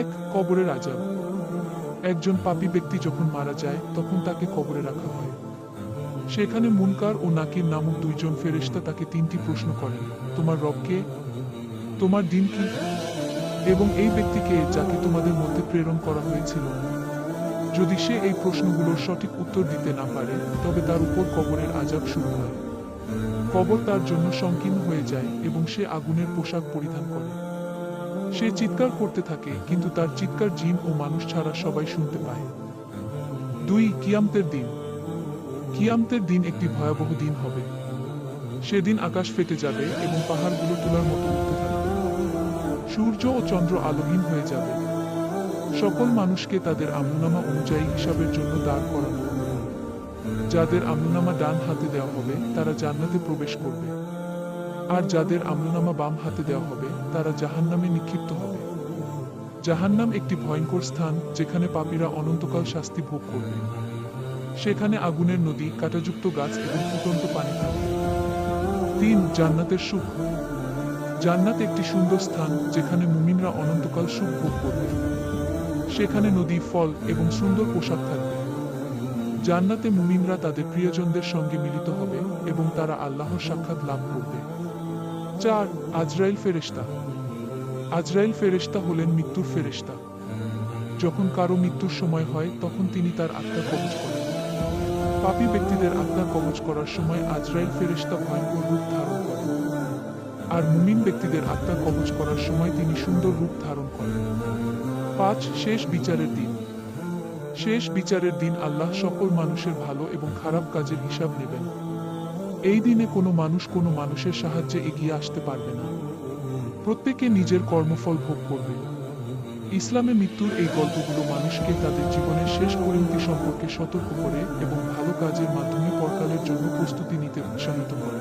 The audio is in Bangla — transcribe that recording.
এক কবরের আজাব একজন পাপী ব্যক্তি যখন মারা যায়, তখন তাকে কবরে রাখা হয়। সেখানে মুনকার ও নাকির নামক দুইজন ফেরেশতা তাকে তিনটি প্রশ্ন করেন, তোমার রবকে তোমার দিন কি? এবং এই ব্যক্তিকে যাকে তোমাদের মধ্যে প্রেরণ করা হয়েছিল? যদি সে এই প্রশ্নগুলোর সঠিক উত্তর দিতে না পারে, তবে তার উপর কবরের আজাব শুরু হয়। কবর তার জন্য সংকীর্ণ হয়ে যায় এবং সে আগুনের পোশাক পরিধান করে। সে চিৎকার করতে থাকে, কিন্তু তার চিৎকার জিন ও মানুষ ছাড়া সবাই শুনতে পায়। দুই কিয়ামতের দিন। কিয়ামতের দিন একটি ভয়াবহ দিন হবে। সেদিন আকাশ ফেটে যাবে এবং পাহাড়গুলো তোলার মতো উঠতে থাকবে। সূর্য ও চন্দ্র আলোহীন হয়ে যাবে। সকল মানুষকে তাদের আমলনামা অনুযায়ী হিসাবের জন্য দাঁড় করানো যাদের আমলনামা ডান হাতে দেওয়া হবে, তারা জান্নাতে প্রবেশ করবে। আর যাদের আমলনামা বাম হাতে দেওয়া হবে, তারা জাহান্নামে নিক্ষিপ্ত হবে। জাহান্নাম একটি ভয়ঙ্কর স্থান, যেখানে পাপীরা অনন্তকাল শাস্তি ভোগ করবে। সেখানে আগুনের নদী, কাঁটাযুক্ত গাছ এবং ফুটন্ত পানি তিন, জান্নাতের সুখ। জান্নাত একটি সুন্দর স্থান, যেখানে মুমিনরা অনন্তকাল সুখ ভোগ করবে। সেখানে নদী, ফল এবং সুন্দর পোশাক থাকবে। জান্নাতে মুমিনরা তাদের প্রিয়জনদের সঙ্গে মিলিত হবে এবং তারা আল্লাহর সাক্ষাৎ লাভ করবে। চার আজরাইল ফেরেশতা। আজরাইল ফেরেশতা হলেন মৃত্যুর ফেরেশতা। যখন কারও মৃত্যুর সময় হয়, তখন তিনি তার আত্মা করেন। ব্যক্তিদের আত্মা করার সময় আজরাইল ভয়ঙ্কর রূপ ধারণ করেন। আর মুমিন ব্যক্তিদের আত্মা কবজ করার সময় তিনি সুন্দর রূপ ধারণ করেন। পাঁচ, শেষ বিচারের দিন। শেষ বিচারের দিন আল্লাহ সকল মানুষের ভালো এবং খারাপ কাজের হিসাব নেবেন। এই দিনে কোনো মানুষ কোনো মানুষের সাহায্যে এগিয়ে আসতে পারবে না। প্রত্যেকে নিজের কর্মফল ভোগ করবে। ইসলামে মৃত্যুর এই গল্পগুলো মানুষকে তাদের জীবনের শেষ পরিণতি সম্পর্কে সতর্ক করে এবং ভালো কাজের মাধ্যমে পরকালের জন্য প্রস্তুতি নিতে উৎসাহিত করে।